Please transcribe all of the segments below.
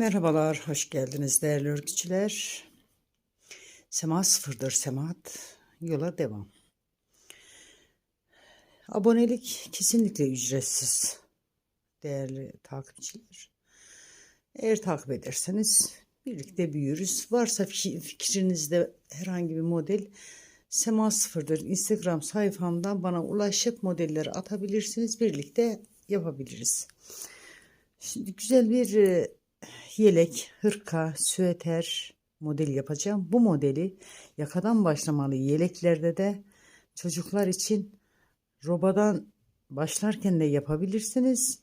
Merhabalar, hoş geldiniz değerli örgücüler. Sema sıfırdır Semat. Yola devam. Abonelik kesinlikle ücretsiz değerli takipçiler. Eğer takip ederseniz birlikte büyürüz. Varsa fi- fikrinizde herhangi bir model Sema sıfırdır Instagram sayfamdan bana ulaşıp modelleri atabilirsiniz. Birlikte yapabiliriz. Şimdi güzel bir e, yelek, hırka, süeter modeli yapacağım. Bu modeli yakadan başlamalı yeleklerde de çocuklar için robadan başlarken de yapabilirsiniz.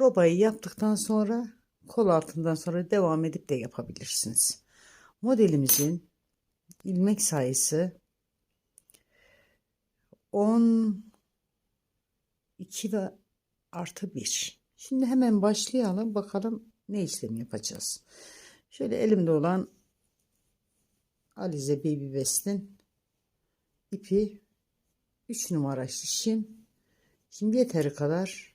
Robayı yaptıktan sonra kol altından sonra devam edip de yapabilirsiniz. Modelimizin ilmek sayısı 10 2 ve artı 1. Şimdi hemen başlayalım bakalım ne işlem yapacağız. Şöyle elimde olan Alize Baby West'in ipi 3 numara şişim. Şimdi yeteri kadar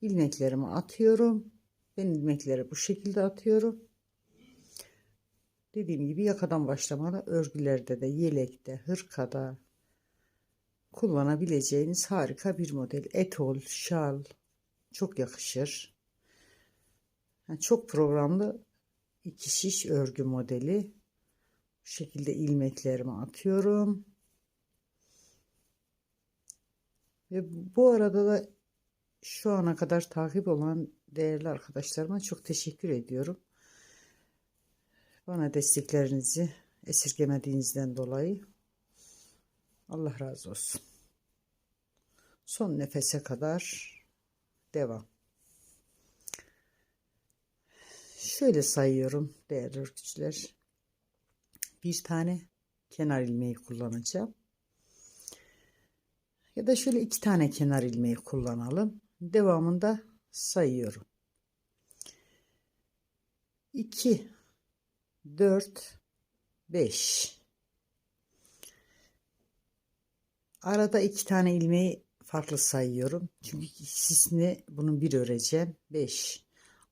ilmeklerimi atıyorum. Ben ilmekleri bu şekilde atıyorum. Dediğim gibi yakadan başlamalı örgülerde de yelekte, hırkada kullanabileceğiniz harika bir model. Etol, şal çok yakışır. Yani çok programlı iki şiş örgü modeli. Bu şekilde ilmeklerimi atıyorum. Ve bu arada da şu ana kadar takip olan değerli arkadaşlarıma çok teşekkür ediyorum. Bana desteklerinizi esirgemediğinizden dolayı Allah razı olsun. Son nefese kadar devam. Şöyle sayıyorum değerli örgüçler. Bir tane kenar ilmeği kullanacağım. Ya da şöyle iki tane kenar ilmeği kullanalım. Devamında sayıyorum. 2 4 5 Arada iki tane ilmeği farklı sayıyorum. Çünkü ikisini bunun bir öreceğim. 5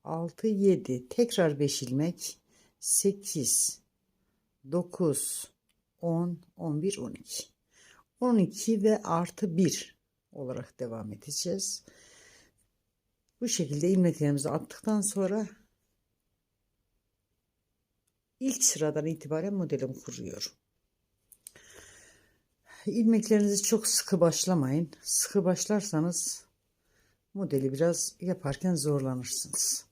6 7 tekrar 5 ilmek 8 9 10 11 12 12 ve artı 1 olarak devam edeceğiz. Bu şekilde ilmeklerimizi attıktan sonra ilk sıradan itibaren modelimi kuruyorum. İlmeklerinizi çok sıkı başlamayın. Sıkı başlarsanız modeli biraz yaparken zorlanırsınız.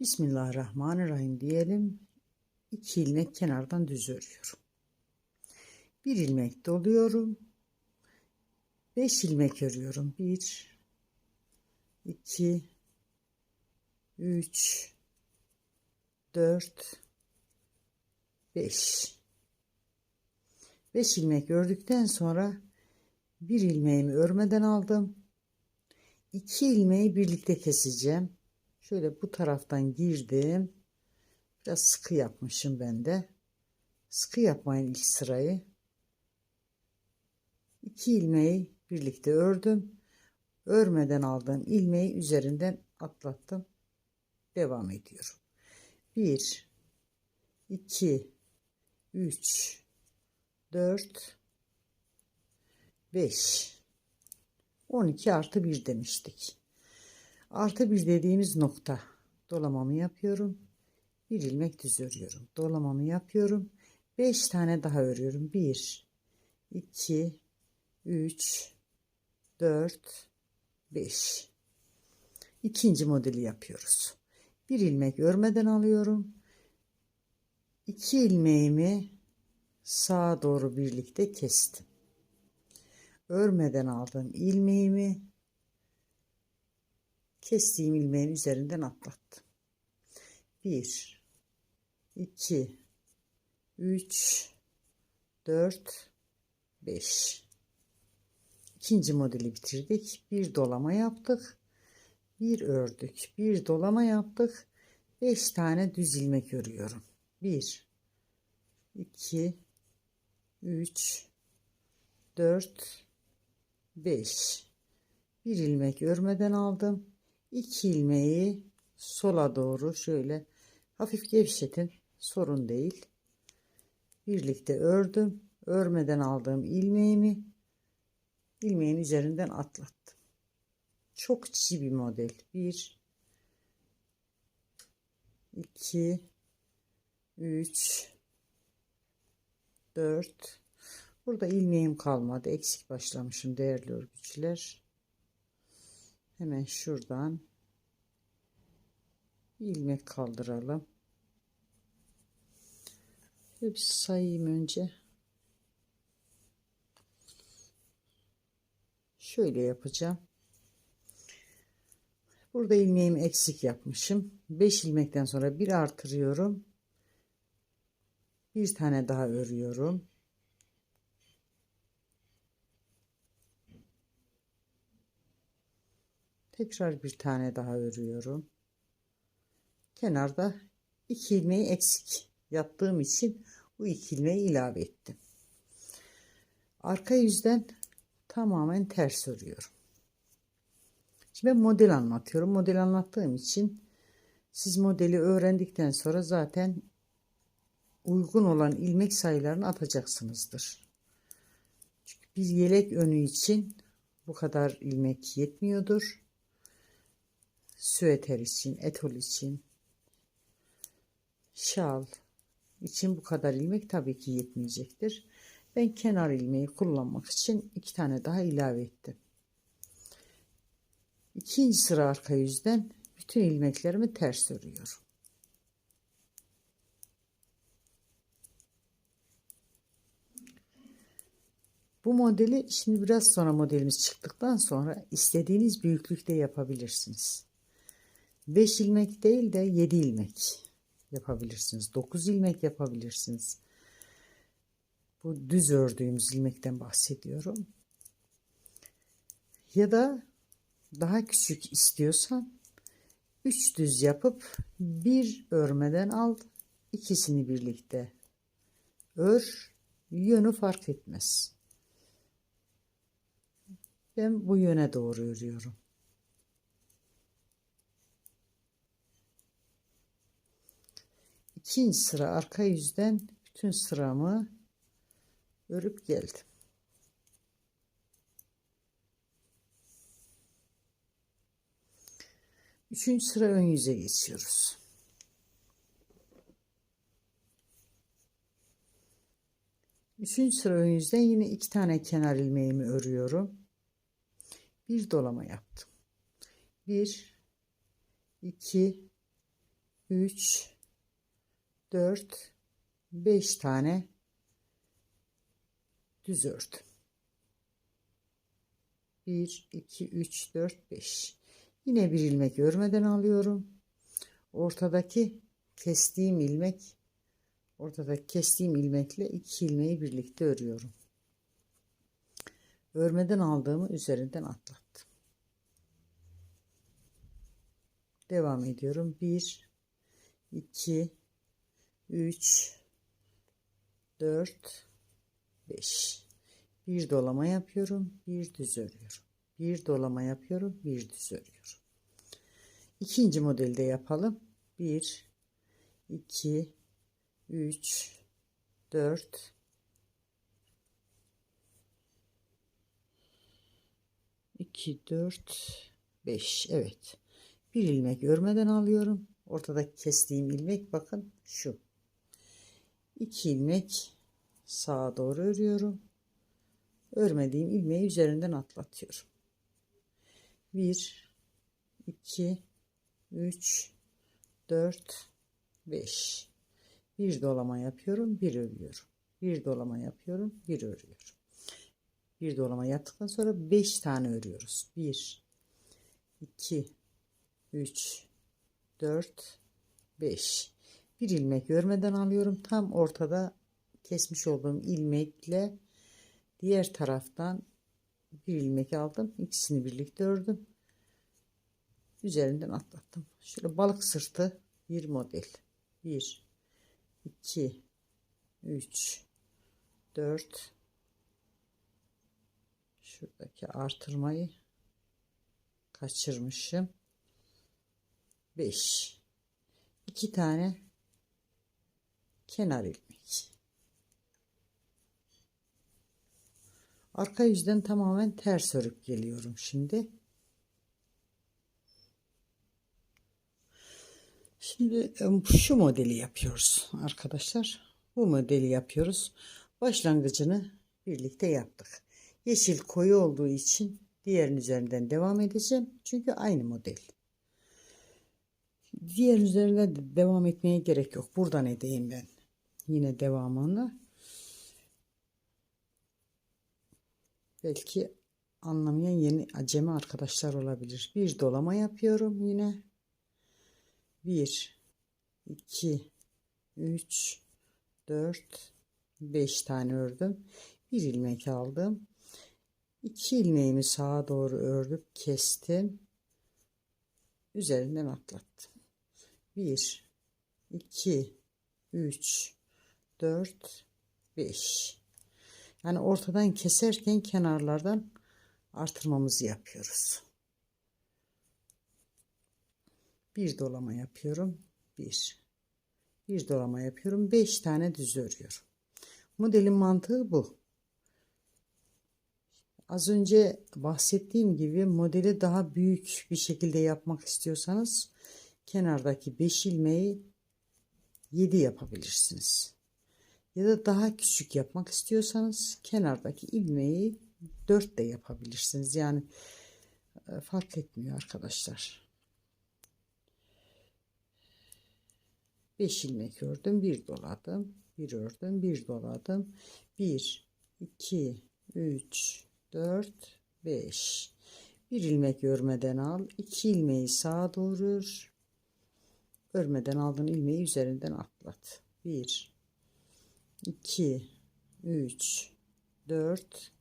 Bismillahirrahmanirrahim diyelim. İki ilmek kenardan düz örüyorum. Bir ilmek doluyorum. Beş ilmek örüyorum. Bir, iki, üç, dört, beş. 5 ilmek ördükten sonra bir ilmeğimi örmeden aldım. 2 ilmeği birlikte keseceğim. Şöyle bu taraftan girdim. Biraz sıkı yapmışım ben de. Sıkı yapmayın ilk sırayı. 2 ilmeği birlikte ördüm. Örmeden aldığım ilmeği üzerinden atlattım. Devam ediyorum. 1 2 3 4 5 12 artı 1 demiştik. Artı 1 dediğimiz nokta dolamamı yapıyorum. Bir ilmek düz örüyorum. Dolamamı yapıyorum. 5 tane daha örüyorum. 1 2 3 4 5 İkinci modeli yapıyoruz. Bir ilmek örmeden alıyorum. 2 ilmeğimi sağa doğru birlikte kestim. Örmeden aldığım ilmeğimi kestiğim ilmeğin üzerinden atlattım. 1 2 3 4 5 İkinci modeli bitirdik. Bir dolama yaptık. Bir ördük. Bir dolama yaptık. 5 tane düz ilmek örüyorum. 1 2 3 4 5 bir ilmek örmeden aldım 2 ilmeği sola doğru şöyle hafif gevşetin. Sorun değil. Birlikte ördüm. Örmeden aldığım ilmeğimi ilmeğin üzerinden atlattım. Çok çiğ bir model. 1 2 3 4 Burada ilmeğim kalmadı. Eksik başlamışım değerli örgücüler. Hemen şuradan ilmek kaldıralım. Şöyle bir sayayım önce. Şöyle yapacağım. Burada ilmeğimi eksik yapmışım. 5 ilmekten sonra bir artırıyorum. Bir tane daha örüyorum. Tekrar bir tane daha örüyorum. Kenarda iki ilmeği eksik yaptığım için bu iki ilmeği ilave ettim. Arka yüzden tamamen ters örüyorum. Şimdi model anlatıyorum. Model anlattığım için siz modeli öğrendikten sonra zaten uygun olan ilmek sayılarını atacaksınızdır. Çünkü bir yelek önü için bu kadar ilmek yetmiyordur. Süeter için, etol için, şal için bu kadar ilmek tabii ki yetmeyecektir. Ben kenar ilmeği kullanmak için iki tane daha ilave ettim. İkinci sıra arka yüzden bütün ilmeklerimi ters örüyorum. Bu modeli şimdi biraz sonra modelimiz çıktıktan sonra istediğiniz büyüklükte yapabilirsiniz. 5 ilmek değil de 7 ilmek yapabilirsiniz. 9 ilmek yapabilirsiniz. Bu düz ördüğümüz ilmekten bahsediyorum. Ya da daha küçük istiyorsan 3 düz yapıp bir örmeden al ikisini birlikte ör yönü fark etmez. Ben bu yöne doğru örüyorum. İkinci sıra arka yüzden bütün sıramı örüp geldim. Üçüncü sıra ön yüze geçiyoruz. Üçüncü sıra ön yüzden yine iki tane kenar ilmeğimi örüyorum. Bir dolama yaptım. Bir, iki, üç, dört, beş tane düz ördüm. 1 2 3 4 5 yine bir ilmek örmeden alıyorum. Ortadaki kestiğim ilmek ortadaki kestiğim ilmekle iki ilmeği birlikte örüyorum. Örmeden aldığımı üzerinden atlattım. Devam ediyorum. 1 2 3 4 5 bir dolama yapıyorum bir düz örüyorum. Bir dolama yapıyorum bir düz örüyorum. İkinci modelde yapalım. 1 2 3 4 2 4 5 evet. Bir ilmek örmeden alıyorum. Ortadaki kestiğim ilmek bakın şu 2 ilmek sağa doğru örüyorum. Örmediğim ilmeği üzerinden atlatıyorum. 1 2 3 4 5 bir dolama yapıyorum, bir örüyorum. Bir dolama yapıyorum, bir örüyorum. Bir dolama yaptıktan sonra 5 tane örüyoruz. 1 2 3 4 5 bir ilmek örmeden alıyorum. Tam ortada kesmiş olduğum ilmekle diğer taraftan bir ilmek aldım. İkisini birlikte ördüm. Üzerinden atlattım. Şöyle balık sırtı bir model. 1 2 3 4 şuradaki artırmayı kaçırmışım. 5 2 tane kenar ilmek arka yüzden tamamen ters örüp geliyorum şimdi. Şimdi e, şu modeli yapıyoruz arkadaşlar. Bu modeli yapıyoruz. Başlangıcını birlikte yaptık. Yeşil koyu olduğu için diğerin üzerinden devam edeceğim. Çünkü aynı model. Diğer üzerine de devam etmeye gerek yok. Buradan edeyim ben. Yine devamını. Belki anlamayan yeni acemi arkadaşlar olabilir. Bir dolama yapıyorum yine. 1 2 3 4 5 tane ördüm. Bir ilmek aldım. 2 ilmeğimi sağa doğru ördüm, kestim. Üzerinden atlattım. 1 2 3 4 5 yani ortadan keserken kenarlardan artırmamızı yapıyoruz. Bir dolama yapıyorum bir. Bir dolama yapıyorum 5 tane düz örüyorum. Modelin mantığı bu. Az önce bahsettiğim gibi modeli daha büyük bir şekilde yapmak istiyorsanız kenardaki 5 ilmeği 7 yapabilirsiniz. Ya da daha küçük yapmak istiyorsanız kenardaki ilmeği 4 de yapabilirsiniz. Yani e, fark etmiyor arkadaşlar. 5 ilmek ördüm, 1 doladım, 1 ördüm, 1 doladım. 1 2 3 4 5 bir ilmek örmeden al. 2 ilmeği sağa doğru ör örmeden aldığın ilmeği üzerinden atlat. 1 2 3 4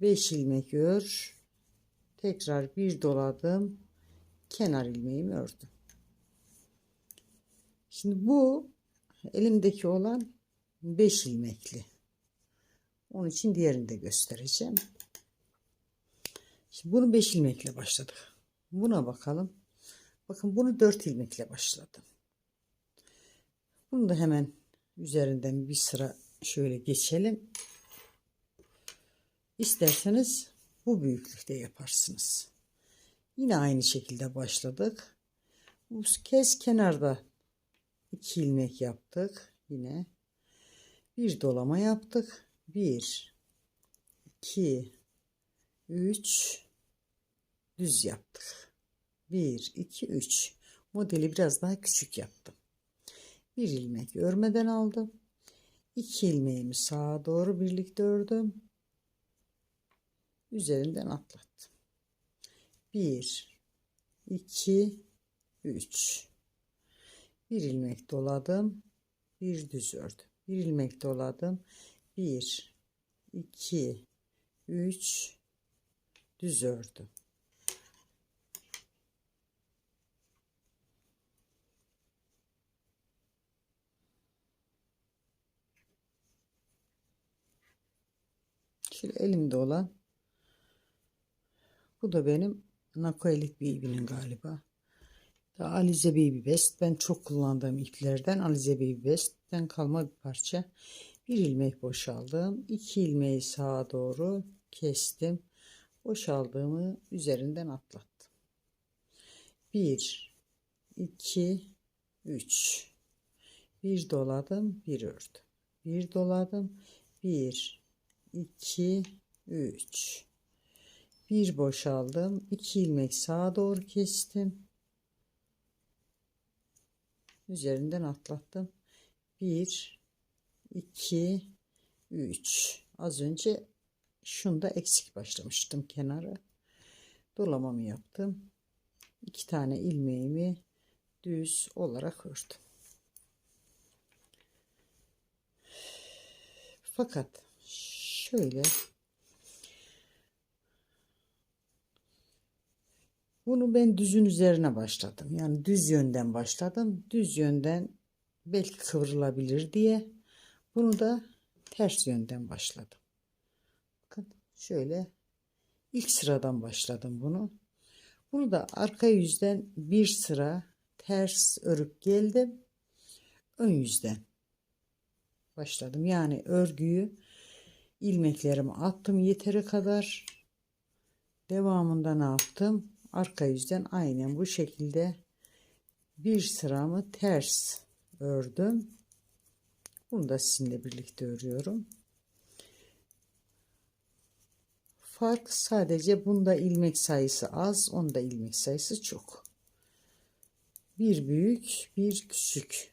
5 ilmek ör. Tekrar bir doladım. Kenar ilmeğimi ördüm. Şimdi bu elimdeki olan 5 ilmekli. Onun için diğerini de göstereceğim. Şimdi bunu 5 ilmekle başladık. Buna bakalım. Bakın bunu 4 ilmekle başladım. Bunu da hemen üzerinden bir sıra şöyle geçelim. İsterseniz bu büyüklükte yaparsınız. Yine aynı şekilde başladık. Bu kez kenarda 2 ilmek yaptık. Yine bir dolama yaptık. 1 2 3 düz yaptık. 1 2 3 modeli biraz daha küçük yaptım bir ilmek örmeden aldım. 2 ilmeğimi sağa doğru birlikte ördüm. Üzerinden atlattım. 1 2 3 bir ilmek doladım bir düz ördüm. Bir ilmek doladım 1 2 3 düz ördüm Şöyle elimde olan bu da benim Nakoelit Baby'nin galiba. Da Alize Baby Best. Ben çok kullandığım iplerden Alize Baby Best'ten kalma bir parça. Bir ilmek boşaldım. iki ilmeği sağa doğru kestim. Boşaldığımı üzerinden atlattım. Bir, iki, üç. Bir doladım, bir ördüm. Bir doladım, bir, 2 3 bir boşaldım. 2 ilmek sağa doğru kestim. Üzerinden atlattım. 1 2 3 az önce şunda eksik başlamıştım kenara. Dolamamı yaptım. İki tane ilmeğimi düz olarak ördüm fakat şöyle bunu ben düzün üzerine başladım. Yani düz yönden başladım. Düz yönden belki kıvrılabilir diye bunu da ters yönden başladım. Bakın şöyle ilk sıradan başladım bunu. Bunu da arka yüzden bir sıra ters örüp geldim. Ön yüzden başladım. Yani örgüyü ilmeklerimi attım yeteri kadar. Devamında ne yaptım? Arka yüzden aynen bu şekilde bir sıramı ters ördüm. Bunu da sizinle birlikte örüyorum. Fark sadece bunda ilmek sayısı az, onda ilmek sayısı çok. Bir büyük, bir küçük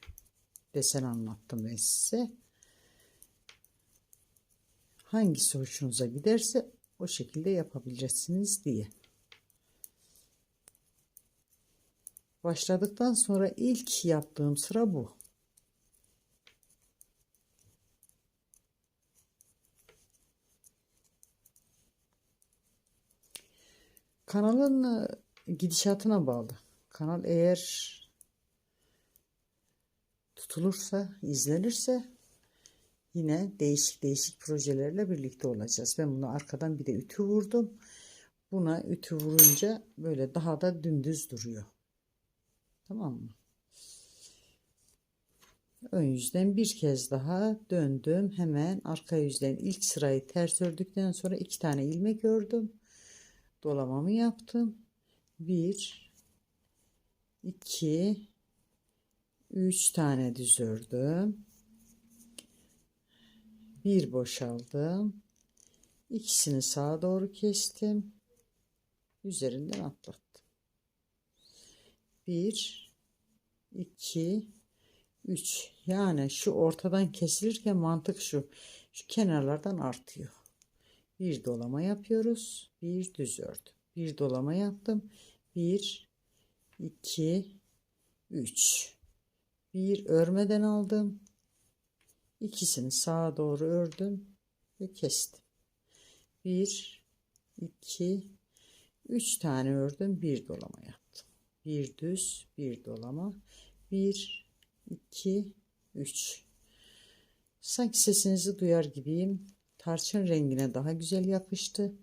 desen anlattım ben size. Hangisi hoşunuza giderse o şekilde yapabilirsiniz diye. Başladıktan sonra ilk yaptığım sıra bu. Kanalın e, gidişatına bağlı. Kanal eğer tutulursa, izlenirse yine değişik değişik projelerle birlikte olacağız. Ben bunu arkadan bir de ütü vurdum. Buna ütü vurunca böyle daha da dümdüz duruyor. Tamam mı? Ön yüzden bir kez daha döndüm. Hemen arka yüzden ilk sırayı ters ördükten sonra iki tane ilmek ördüm. Dolamamı yaptım. Bir, iki, üç tane düz ördüm. Bir boşaldım. İkisini sağa doğru kestim. Üzerinden atlattım. Bir, iki, üç. Yani şu ortadan kesilirken mantık şu. Şu kenarlardan artıyor. Bir dolama yapıyoruz. Bir düz ördüm. Bir dolama yaptım. Bir, iki, üç. Bir örmeden aldım. İkisini sağa doğru ördüm ve kestim. Bir, iki, üç tane ördüm. Bir dolama yaptım. Bir düz, bir dolama. Bir, iki, üç. Sanki sesinizi duyar gibiyim. Tarçın rengine daha güzel yakıştı.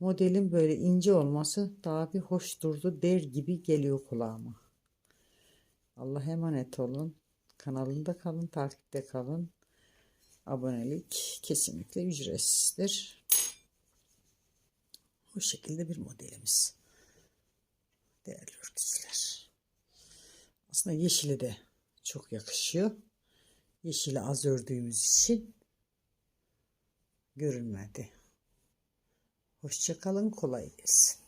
Modelin böyle ince olması daha bir hoş durdu der gibi geliyor kulağıma. Allah'a emanet olun. Kanalında kalın, takipte kalın. Abonelik kesinlikle ücretsizdir. Bu şekilde bir modelimiz. Değerli örgücüler. Aslında yeşili de çok yakışıyor. Yeşili az ördüğümüz için görünmedi. Hoşçakalın kolay gelsin.